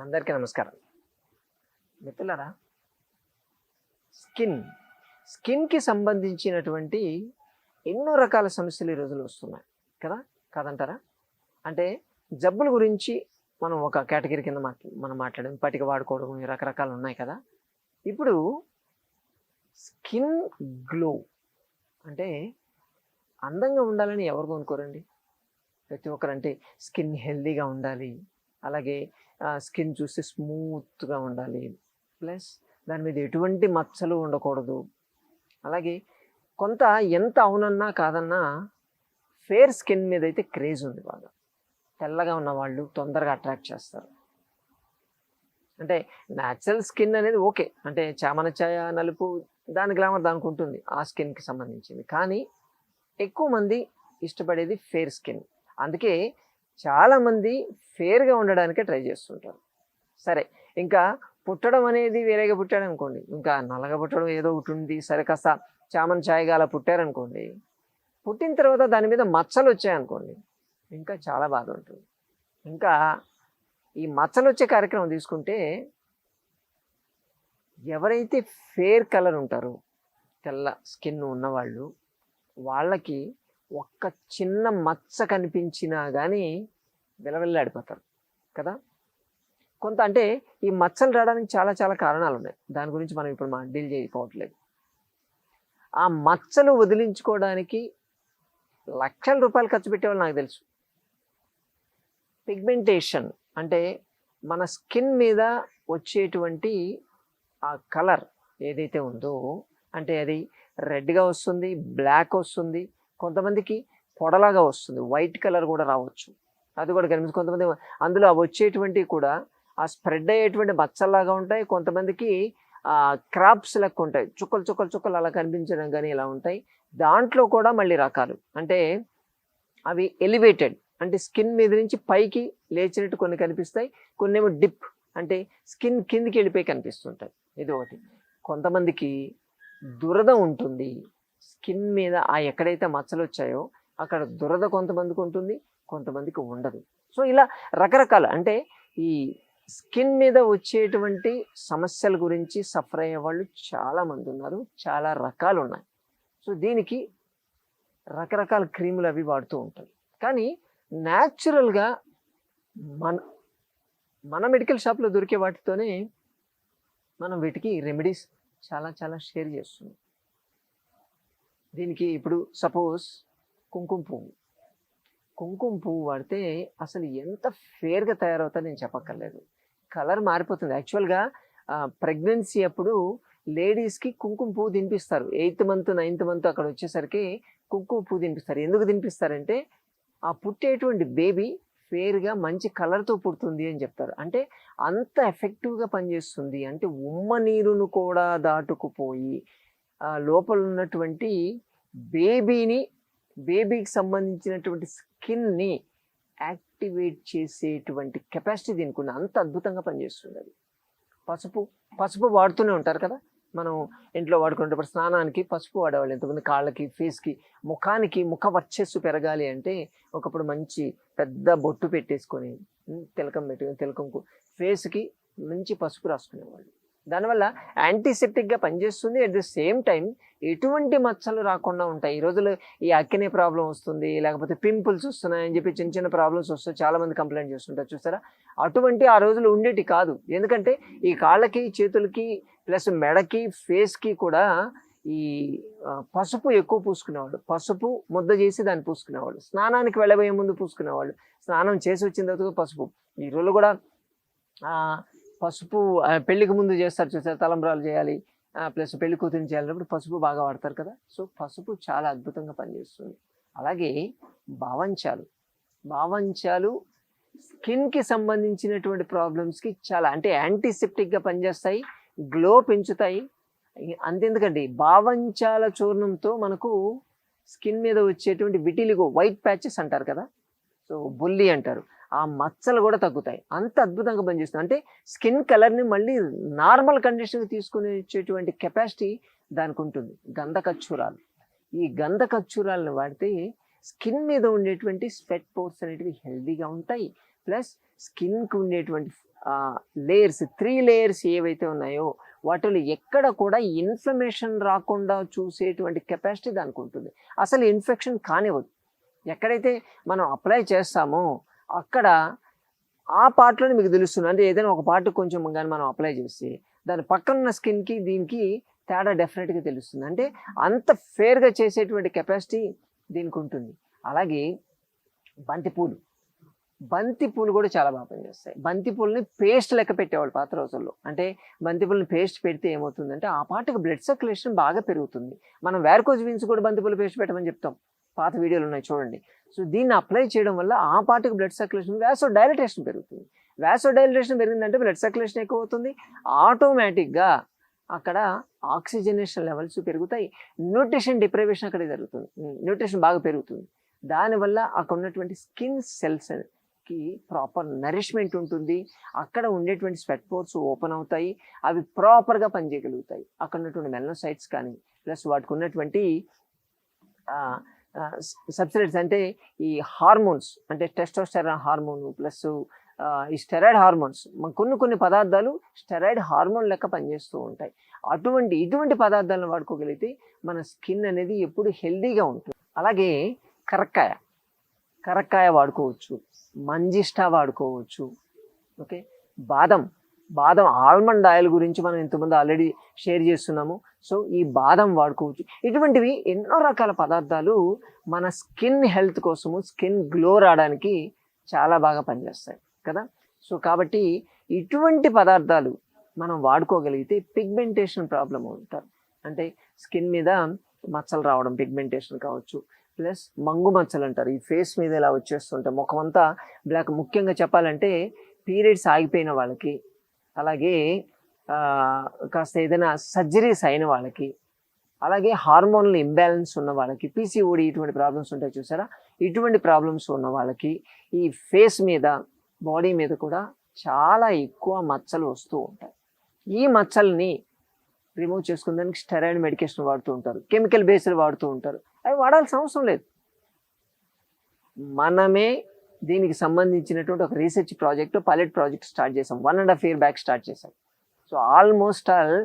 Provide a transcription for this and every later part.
అందరికీ నమస్కారం. మిత్రులారా స్కిన్ స్కిన్కి సంబంధించినటువంటి ఎన్నో రకాల సమస్యలు ఈ రోజులు వస్తున్నాయి. కదా? కాదంటారా? అంటే జబ్బుల గురించి మనం ఒక కేటగిరీ కింద మాట్లా మనం మాట్లాడడం పటిక వాడుకోవడం రకరకాలు ఉన్నాయి కదా? ఇప్పుడు స్కిన్ గ్లో అంటే అందంగా ఉండాలని ఎవరు కొనుక్కోరండి ప్రతి ఒక్కరంటే స్కిన్ హెల్దీగా ఉండాలి. అలాగే స్కిన్ చూస్తే స్మూత్గా ఉండాలి. ప్లస్ దాని మీద ఎటువంటి మచ్చలు ఉండకూడదు. అలాగే కొంత ఎంత అవునన్నా కాదన్నా ఫేర్ స్కిన్ మీద అయితే క్రేజ్ ఉంది బాగా. తెల్లగా ఉన్న వాళ్ళు తొందరగా అట్రాక్ట్ చేస్తారు. అంటే న్యాచురల్ స్కిన్ అనేది ఓకే. అంటే చామన ఛాయ నలుపు దాని గ్లామర్ దానికి ఉంటుంది. ఆ స్కిన్కి సంబంధించింది. కానీ ఎక్కువ మంది ఇష్టపడేది ఫేర్ స్కిన్. అందుకే చాలామంది ఫేర్గా ఉండడానికే ట్రై చేస్తుంటారు. సరే ఇంకా పుట్టడం అనేది వేరేగా పుట్టాడు అనుకోండి. ఇంకా నల్లగా పుట్టడం ఏదో ఒకటి ఉంది. సరే కాస్త చామన్ ఛాయగా అలా పుట్టారనుకోండి. పుట్టిన తర్వాత దాని మీద మచ్చలు వచ్చాయనుకోండి. ఇంకా చాలా బాధ ఉంటుంది. ఇంకా ఈ మచ్చలు వచ్చే కార్యక్రమం తీసుకుంటే ఎవరైతే ఫేర్ కలర్ ఉంటారో తెల్ల స్కిన్ ఉన్నవాళ్ళు వాళ్ళకి ఒక్క చిన్న మచ్చ కనిపించినా కానీ విలవిల్లాడిపోతారు కదా? కొంత అంటే ఈ మచ్చలు రావడానికి చాలా చాలా కారణాలు ఉన్నాయి దాని గురించి మనం ఇప్పుడు మనం డీల్ చేయకపోవట్లేదు. ఆ మచ్చలు వదిలించుకోవడానికి లక్షల రూపాయలు ఖర్చు పెట్టేవాళ్ళు నాకు తెలుసు. పిగ్మెంటేషన్ అంటే మన స్కిన్ మీద వచ్చేటువంటి ఆ కలర్ ఏదైతే ఉందో అంటే అది రెడ్గా వస్తుంది బ్లాక్ వస్తుంది కొంతమందికి పొడలాగా వస్తుంది. వైట్ కలర్ కూడా రావచ్చు. అది కూడా కనిపిస్తుంది కొంతమంది అందులో అవి వచ్చేటువంటివి కూడా ఆ స్ప్రెడ్ అయ్యేటువంటి మచ్చల్లాగా ఉంటాయి. కొంతమందికి క్రాప్స్ లెక్క ఉంటాయి. చుక్కలు చుక్కలు చుక్కలు అలా కనిపించడం కానీ ఇలా ఉంటాయి. దాంట్లో కూడా మళ్ళీ రకాలు. అంటే అవి ఎలివేటెడ్ అంటే స్కిన్ మీద నుంచి పైకి లేచినట్టు కొన్ని కనిపిస్తాయి. కొన్ని ఏమో డిప్ అంటే స్కిన్ కిందికి వెళ్ళిపోయి కనిపిస్తుంటాయి. ఇది ఒకటి. కొంతమందికి దురద ఉంటుంది. స్కిన్ మీద ఆ ఎక్కడైతే మచ్చలు వచ్చాయో అక్కడ దురద కొంతమందికి ఉంటుంది కొంతమందికి ఉండదు. సో ఇలా రకరకాల అంటే ఈ స్కిన్ మీద వచ్చేటువంటి సమస్యల గురించి సఫర్ అయ్యే వాళ్ళు చాలామంది ఉన్నారు చాలా రకాలు ఉన్నాయి. సో దీనికి రకరకాల క్రీములు అవి వాడుతూ ఉంటారు. కానీ న్యాచురల్గా మన మన మెడికల్ షాప్లో దొరికే వాటితోనే మనం వీటికి రెమెడీస్ చాలా చాలా షేర్ చేస్తున్నాం. దీనికి ఇప్పుడు సపోజ్ కుంకుమ పువ్వు. కుంకుమ పువ్వు వాడితే అసలు ఎంత ఫేర్గా తయారవుతా నేను చెప్పక్కర్లేదు. కలర్ మారిపోతుంది. యాక్చువల్గా ప్రెగ్నెన్సీ అప్పుడు లేడీస్కి కుంకుమ పువ్వు తినిపిస్తారు. ఎయిత్ మంత్ నైన్త్ మంత్ అక్కడ వచ్చేసరికి కుంకుమ పువ్వు తినిపిస్తారు. ఎందుకు తినిపిస్తారంటే ఆ పుట్టేటువంటి బేబీ ఫేర్గా మంచి కలర్తో పుడుతుంది అని చెప్తారు. అంటే అంత ఎఫెక్టివ్గా పనిచేస్తుంది. అంటే ఉమ్మ నీరును కూడా దాటుకుపోయి లోపల ఉన్నటువంటి బేబీని బేబీకి సంబంధించినటువంటి స్కిన్ని యాక్టివేట్ చేసేటువంటి కెపాసిటీ దీనికి ఉంది అంత అద్భుతంగా పనిచేస్తుంది అది పసుపు పసుపు వాడుతూనే ఉంటారు కదా? మనం ఇంట్లో వాడుకునేటప్పుడు స్నానానికి పసుపు వాడేవాళ్ళు ఎంతమంది? కాళ్ళకి ఫేస్కి ముఖానికి ముఖ వర్చస్సు పెరగాలి అంటే ఒకప్పుడు మంచి పెద్ద బొట్టు పెట్టేసుకొని తిలకం పెట్టుకొని తిలకంకు ఫేస్కి మంచి పసుపు రాసుకునేవాళ్ళు. దానివల్ల యాంటీసెప్టిక్గా పనిచేస్తుంది. అట్ ద సేమ్ టైం ఎటువంటి మచ్చలు రాకుండా ఉంటాయి. ఈ రోజుల్లో ఈ అక్కినే ప్రాబ్లం వస్తుంది లేకపోతే పింపుల్స్ వస్తున్నాయని చెప్పి చిన్న చిన్న ప్రాబ్లమ్స్ వస్తాయి. చాలామంది కంప్లైంట్ చేస్తుంటారు. చూసారా? అటువంటి ఆ రోజులు ఉండేటి కాదు. ఎందుకంటే ఈ కాళ్ళకి చేతులకి ప్లస్ మెడకి ఫేస్కి కూడా ఈ పసుపు ఎక్కువ పూసుకునేవాళ్ళు. పసుపు ముద్ద చేసి దాన్ని పూసుకునేవాళ్ళు. స్నానానికి వెళ్ళబోయే ముందు పూసుకునేవాళ్ళు. స్నానం చేసి వచ్చిన తర్వాత పసుపు. ఈ రోజులు కూడా పసుపు పెళ్ళికి ముందు చేస్తారు చూసారు? తలంబ్రాలు చేయాలి. ప్లస్ పెళ్ళి కూతురిని చేయాలన్నప్పుడు పసుపు బాగా వాడతారు కదా? సో పసుపు చాలా అద్భుతంగా పనిచేస్తుంది. అలాగే భావంచాలు. భావంచాలు స్కిన్కి సంబంధించినటువంటి ప్రాబ్లమ్స్కి చాలా అంటే యాంటీసెప్టిక్గా పనిచేస్తాయి గ్లో పెంచుతాయి. అంతెందుకండి భావంచాల చూర్ణంతో మనకు స్కిన్ మీద వచ్చేటువంటి విటిలిగో వైట్ ప్యాచెస్ అంటారు కదా? సో బుల్లి అంటారు. ఆ మచ్చలు కూడా తగ్గుతాయి. అంత అద్భుతంగా పనిచేస్తుంది. అంటే స్కిన్ కలర్ని మళ్ళీ నార్మల్ కండిషన్కి తీసుకుని వచ్చేటువంటి కెపాసిటీ దానికి ఉంటుంది. గంధకచ్చూరాలు ఈ గంధకచ్చూరాలను వాడితే స్కిన్ మీద ఉండేటువంటి స్వెట్ పోర్స్ అనేటివి హెల్దీగా ఉంటాయి. ప్లస్ స్కిన్కి ఉండేటువంటి లేయర్స్ త్రీ లేయర్స్ ఏవైతే ఉన్నాయో వాటిలో ఎక్కడ కూడా ఇన్ఫ్లమేషన్ రాకుండా చూసేటువంటి కెపాసిటీ దానికి ఉంటుంది. అసలు ఇన్ఫెక్షన్ కానివ్వదు. ఎక్కడైతే మనం అప్లై చేస్తామో అక్కడ ఆ పార్ట్లోనే మీకు తెలుస్తుంది. అంటే ఏదైనా ఒక పార్ట్ కొంచెం కానీ మనం అప్లై చేస్తే దాని పక్కన ఉన్న స్కిన్కి దీనికి తేడా డెఫినెట్గా తెలుస్తుంది. అంటే అంత ఫేర్గా చేసేటువంటి కెపాసిటీ దీనికి ఉంటుంది. అలాగే బంతిపూలు బంతిపూలు కూడా చాలా బాగా పనిచేస్తాయి. బంతిపూలని పేస్ట్ లెక్క పెట్టేవాళ్ళు పాత రోజుల్లో. అంటే బంతిపూలని పేస్ట్ పెడితే ఏమవుతుందంటే ఆ పాటకు బ్లడ్ సర్క్యులేషన్ బాగా పెరుగుతుంది. మనం వేరకోజ్ వీన్స్ కూడా బంతిపూలు పేస్ట్ పెట్టమని చెప్తాం. పాత వీడియోలు ఉన్నాయి చూడండి. సో దీన్ని అప్లై చేయడం వల్ల ఆ పాటికి బ్లడ్ సర్క్యులేషన్ వ్యాసో డైలటేషన్ పెరుగుతుంది. వ్యాసో డైలటేషన్ పెరిగిందంటే బ్లడ్ సర్క్యులేషన్ ఎక్కువ అవుతుంది ఆటోమేటిక్గా అక్కడ ఆక్సిజనేషన్ లెవెల్స్ పెరుగుతాయి. న్యూట్రిషన్ డిప్రైవేషన్ అక్కడ జరుగుతుంది. న్యూట్రిషన్ బాగా పెరుగుతుంది. దానివల్ల అక్కడ ఉన్నటువంటి స్కిన్ సెల్స్కి ప్రాపర్ నరిష్మెంట్ ఉంటుంది. అక్కడ ఉండేటువంటి స్వెట్ పోర్స్ ఓపెన్ అవుతాయి. అవి ప్రాపర్గా పనిచేయగలుగుతాయి. అక్కడ ఉన్నటువంటి మెల్నోసైట్స్ కానీ ప్లస్ వాటికి ఉన్నటువంటి సబ్సిడెంట్స్ అంటే ఈ హార్మోన్స్ అంటే టెస్టోస్టెరాన్ హార్మోన్ ప్లస్ ఈ స్టెరాయిడ్ హార్మోన్స్. కొన్ని కొన్ని పదార్థాలు స్టెరాయిడ్ హార్మోన్ లెక్క పనిచేస్తూ ఉంటాయి. అటువంటి ఇటువంటి పదార్థాలను వాడుకోగలిగితే మన స్కిన్ అనేది ఎప్పుడు హెల్దీగా ఉంటుంది. అలాగే కరక్కాయ. కరక్కాయ వాడుకోవచ్చు. మంజిష్టా వాడుకోవచ్చు. ఓకే? బాదం. బాదం ఆల్మండ్ ఆయిల్ గురించి మనం ఇంతకుముందు ఆల్రెడీ షేర్ చేస్తున్నాము. సో ఈ బాదం వాడుకోవచ్చు. ఇటువంటివి ఎన్నో రకాల పదార్థాలు మన స్కిన్ హెల్త్ కోసము స్కిన్ గ్లో రావడానికి చాలా బాగా పనిచేస్తాయి కదా? సో కాబట్టి ఇటువంటి పదార్థాలు మనం వాడుకోగలిగితే పిగ్మెంటేషన్ ప్రాబ్లం అవుతారు. అంటే స్కిన్ మీద మచ్చలు రావడం పిగ్మెంటేషన్ కావచ్చు ప్లస్ మంగు మచ్చలు అంటారు. ఈ ఫేస్ మీద ఇలా వచ్చేస్తుంటాయి. ముఖం అంతా బ్లాక్. ముఖ్యంగా చెప్పాలంటే పీరియడ్స్ ఆగిపోయిన వాళ్ళకి అలాగే కాస్త ఏదైనా సర్జరీస్ అయిన వాళ్ళకి అలాగే హార్మోన్ల ఇంబ్యాలెన్స్ ఉన్న వాళ్ళకి పీసీఓడి ఇటువంటి ప్రాబ్లమ్స్ ఉంటాయి చూసారా? ఇటువంటి ప్రాబ్లమ్స్ ఉన్న వాళ్ళకి ఈ ఫేస్ మీద బాడీ మీద కూడా చాలా ఎక్కువ మచ్చలు వస్తూ ఉంటాయి. ఈ మచ్చల్ని రిమూవ్ చేసుకునేందుకు స్టెరాయిడ్ మెడికేషన్ వాడుతూ ఉంటారు కెమికల్ బేస్డ్ వాడుతూ ఉంటారు. అవి వాడాల్సిన అవసరం లేదు. మనమే దీనికి సంబంధించినటువంటి ఒక research project pilot project start చేసాం. One and half year back start చేసాం. సో ఆల్మోస్ట్ ఆల్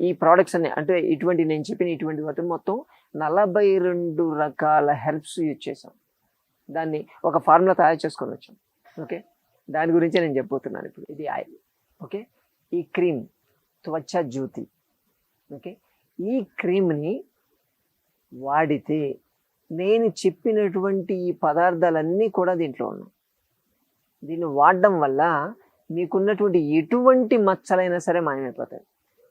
ఈ ప్రోడక్ట్స్ అన్ని అంటే ఇటువంటి నేను చెప్పిన ఇటువంటి వాటి మొత్తం నలభై రెండు రకాల హెల్ప్స్ యూజ్ చేసాం దాన్ని ఒక ఫార్ములా తయారు చేసుకొని వచ్చాం. ఓకే? దాని గురించే నేను చెప్పబోతున్నాను ఇప్పుడు. ఇది ఆయిల్. ఓకే? ఈ క్రీమ్ త్వచ జ్యోతి. ఓకే? ఈ క్రీమ్ని వాడితే నేను చెప్పినటువంటి ఈ పదార్థాలన్నీ కూడా దీంట్లో ఉన్నాయి. దీన్ని వాడడం వల్ల మీకున్నటువంటి ఎటువంటి మచ్చలైనా సరే మాయమైపోతాయి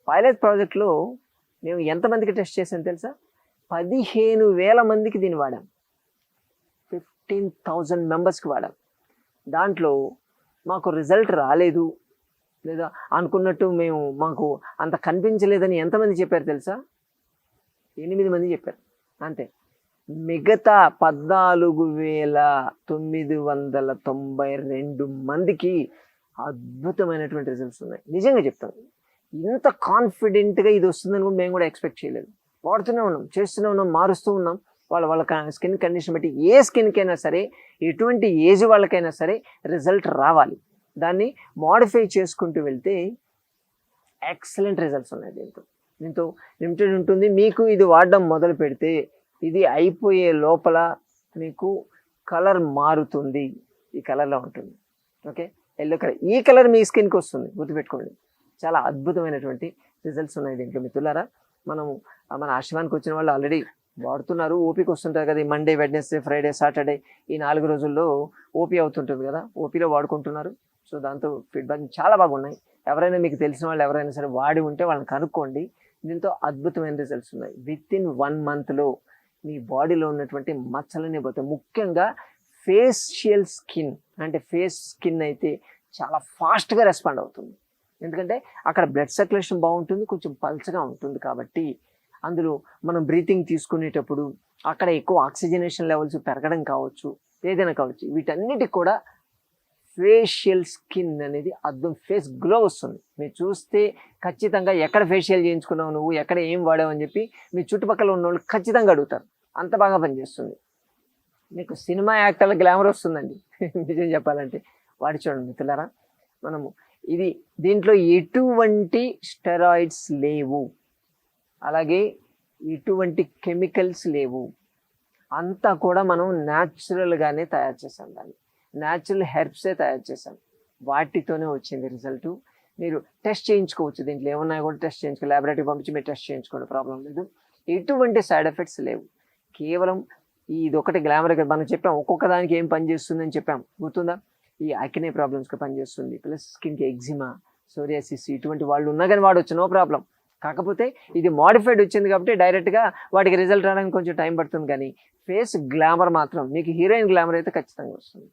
పైలట్ ప్రాజెక్ట్లో మేము ఎంతమందికి టెస్ట్ చేసాం తెలుసా? పదిహేను వేల మందికి దీన్ని వాడాం. ఫిఫ్టీన్ థౌజండ్ మెంబర్స్కి వాడాం. దాంట్లో మాకు రిజల్ట్ రాలేదు. లేదా అనుకున్నట్టు మేము మాకు అంత కనిపించలేదని ఎంతమంది చెప్పారు తెలుసా? ఎనిమిది మంది చెప్పారు. అంతే. మిగతా పద్నాలుగు వేల తొమ్మిది వందల తొంభై రెండు మందికి అద్భుతమైనటువంటి రిజల్ట్స్ ఉన్నాయి. నిజంగా చెప్తాను. ఇంత కాన్ఫిడెంట్గా ఇది వస్తుందని కూడా మేము కూడా ఎక్స్పెక్ట్ చేయలేదు. వాడుతూనే ఉన్నాం చేస్తూనే ఉన్నాం మారుస్తూ ఉన్నాం. వాళ్ళ వాళ్ళ స్కిన్ కండిషన్ బట్టి ఏ స్కిన్కైనా సరే ఎటువంటి ఏజ్ వాళ్ళకైనా సరే రిజల్ట్ రావాలి. దాన్ని మాడిఫై చేసుకుంటూ వెళ్తే ఎక్సలెంట్ రిజల్ట్స్ ఉన్నాయి దీంతో. దీంతో లిమిటెడ్ ఉంటుంది. మీకు ఇది వాడడం మొదలు పెడితే ఇది అయిపోయే లోపల మీకు కలర్ మారుతుంది. ఈ కలర్లో ఉంటుంది. Okay yellow colour. ఈ కలర్ మీ స్కిన్కి వస్తుంది గుర్తుపెట్టుకోండి. చాలా అద్భుతమైనటువంటి రిజల్ట్స్ ఉన్నాయి దీంట్లో మిత్రులారా. మనము మన ఆశ్రమానికి వచ్చిన వాళ్ళు ఆల్రెడీ వాడుతున్నారు. ఓపీకి వస్తుంటారు కదా ఈ మండే వెడ్నెస్డే ఫ్రైడే సాటర్డే ఈ నాలుగు రోజుల్లో ఓపీ అవుతుంటుంది కదా ఓపీలో వాడుకుంటున్నారు. సో దాంతో ఫీడ్బ్యాక్ చాలా బాగున్నాయి ఎవరైనా మీకు తెలిసిన వాళ్ళు ఎవరైనా సరే వాడి ఉంటే వాళ్ళని కనుక్కోండి. దీంతో అద్భుతమైన రిజల్ట్స్ ఉన్నాయి. విత్ ఇన్ వన్ మంత్లో మీ బాడీలో ఉన్నటువంటి మచ్చలనే పోతాయి. ముఖ్యంగా ఫేషియల్ స్కిన్ అంటే ఫేస్ స్కిన్ అయితే చాలా ఫాస్ట్గా రెస్పాండ్ అవుతుంది. ఎందుకంటే అక్కడ బ్లడ్ సర్క్యులేషన్ బాగుంటుంది కొంచెం పల్చగా ఉంటుంది కాబట్టి అందులో మనం బ్రీతింగ్ తీసుకునేటప్పుడు అక్కడ ఎక్కువ ఆక్సిజనేషన్ లెవెల్స్ పెరగడం కావచ్చు ఏదైనా కావచ్చు వీటన్నిటికి కూడా ఫేషియల్ స్కిన్ అనేది అర్థం ఫేస్ గ్లో వస్తుంది. మీరు చూస్తే ఖచ్చితంగా ఎక్కడ ఫేషియల్ చేయించుకున్నావు నువ్వు ఎక్కడ ఏం వాడావు అని చెప్పి మీ చుట్టుపక్కల ఉన్న వాళ్ళు ఖచ్చితంగా అడుగుతారు. అంత బాగా పనిచేస్తుంది. మీకు సినిమా యాక్టర్ల గ్లామర్ వస్తుందండి. నిజం చెప్పాలంటే. వాడి చూడండి మిత్రులారా. మనము ఇది దీంట్లో ఎటువంటి స్టెరాయిడ్స్ లేవు. అలాగే ఎటువంటి కెమికల్స్ లేవు. అంతా కూడా మనం న్యాచురల్గానే తయారు చేసాం దాన్ని. న్యాచురల్ హెర్బ్సే తయారు చేసాం వాటితోనే వచ్చింది రిజల్ట్ మీరు టెస్ట్ చేయించుకోవచ్చు దీంట్లో. ఏమన్నా కూడా టెస్ట్ చేయించుకో ల్యాబొరేటరీ పంపించి మీరు టెస్ట్ చేయించుకోండి ప్రాబ్లం లేదు. ఎటువంటి సైడ్ ఎఫెక్ట్స్ లేవు. కేవలం ఇది ఒకటి గ్లామర్ మనం చెప్పాం. ఒక్కొక్క దానికి ఏం పని చేస్తుందని చెప్పాం. గుర్తుందా? ఈ అకినే ప్రాబ్లమ్స్కి పనిచేస్తుంది ప్లస్ స్కిన్కి ఎగ్జిమా సోరియాసిస్ ఇటువంటి వాళ్ళు ఉన్నా కానీ వాడవచ్చు నో ప్రాబ్లం కాకపోతే ఇది మాడిఫైడ్ వచ్చింది కాబట్టి డైరెక్ట్గా వాటికి రిజల్ట్ రావడానికి కొంచెం టైం పడుతుంది కానీ ఫేస్ గ్లామర్ మాత్రం మీకు హీరోయిన్ గ్లామర్ అయితే ఖచ్చితంగా వస్తుంది.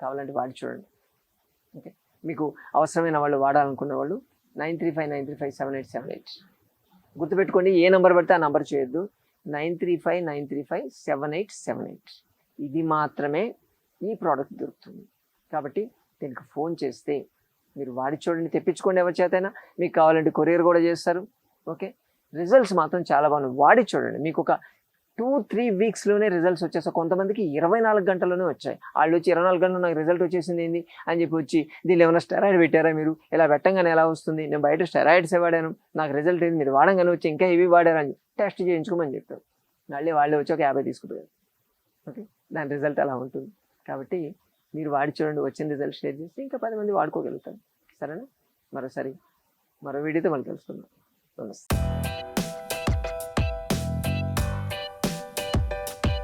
కావాలంటే వాడి చూడండి. ఓకే? మీకు అవసరమైన వాళ్ళు వాడాలనుకున్న వాళ్ళు nine three five nine three five seven eight seven eight గుర్తుపెట్టుకోండి ఏ నెంబర్ పడితే ఆ నెంబర్ చేయొద్దు. Nine three five nine three five seven eight seven eight. ఇది మాత్రమే ఈ ప్రోడక్ట్ దొరుకుతుంది. కాబట్టి దీనికి ఫోన్ చేస్తే మీరు వాడి చూడండి తెప్పించుకోండి ఎవరి చేతైనా. మీకు కావాలంటే కొరియర్ కూడా చేస్తారు. ఓకే? రిజల్ట్స్ మాత్రం చాలా బాగున్నాయి. వాడి చూడండి. మీకు ఒక టూ త్రీ వీక్స్లోనే రిజల్ట్స్ వచ్చేస్తా కొంతమందికి ఇరవై నాలుగు గంటల్లోనే వచ్చాయి. వాళ్ళు వచ్చి ఇరవై నాలుగు గంటలు నాకు రిజల్ట్ వచ్చేసింది ఏంది అని చెప్పి వచ్చి దీనిలో ఏమైనా స్టెరాయిడ్ పెట్టారా మీరు? ఇలా పెట్టంగానే ఎలా వస్తుంది? నేను బయట స్టెరాయిడ్స్ వాడాను. నాకు రిజల్ట్ ఏంది? మీరు వాడంగానే వచ్చి ఇంకా ఇవి వాడారని టెస్ట్ చేయించుకోమని చెప్పారు. మళ్ళీ వాళ్ళు వచ్చి ఒక యాభై తీసుకుపోయారు ఓకే? దాని రిజల్ట్ అలా ఉంటుంది. కాబట్టి మీరు వాడి చూడండి వచ్చిన రిజల్ట్ షేర్ చేస్తే ఇంకా పది మంది వాడుకోగలుగుతారు. సరేనా? మరోసారి మరో వీడియోతో మళ్ళీ కలుసుకుందాం. నమస్తే.